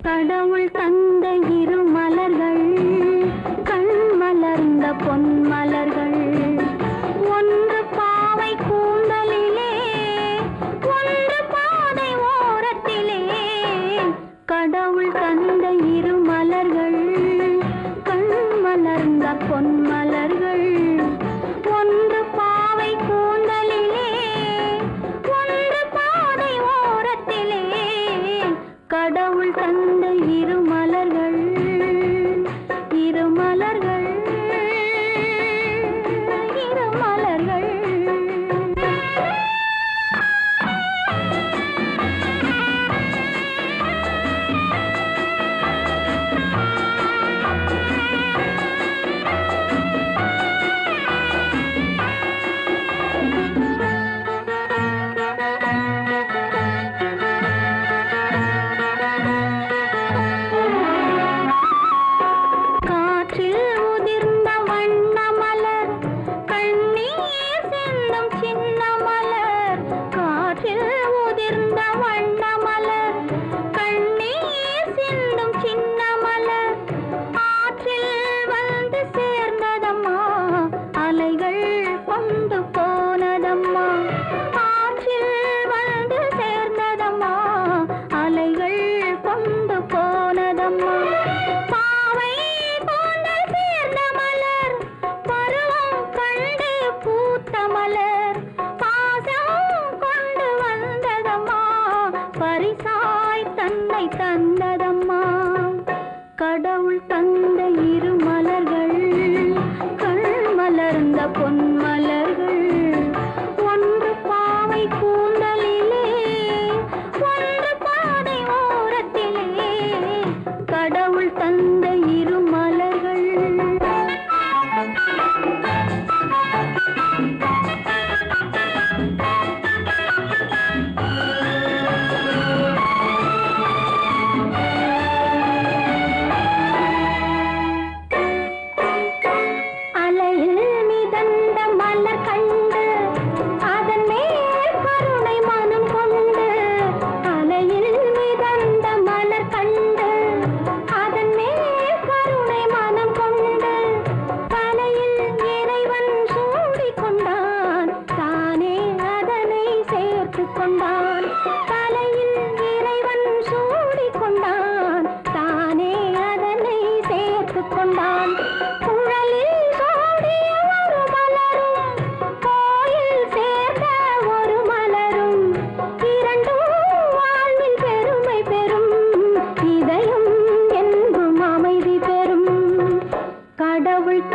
கடவுள் தந்த இரு மலர்கள் கண் மலர்ந்த பொன் மலர்கள் ஒன்று பாவை கூந்தலிலே ஒன்று பாதை ஓரத்திலே. கடவுள் தந்த இரு மலர்கள் கண் மலர்ந்த பொன் மலர்கள்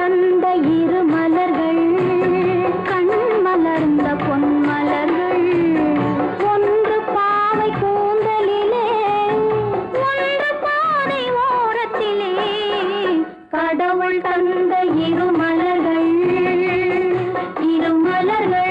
தந்த இரு மலர்கள் கண் மலர்ந்த பொன் மலர்கள். ஒன்று பாவை கூந்தலிலே ஒன்று பாதை ஓரத்திலே. கடவுள் தந்த இரு மலர்கள் இரு மலர்கள்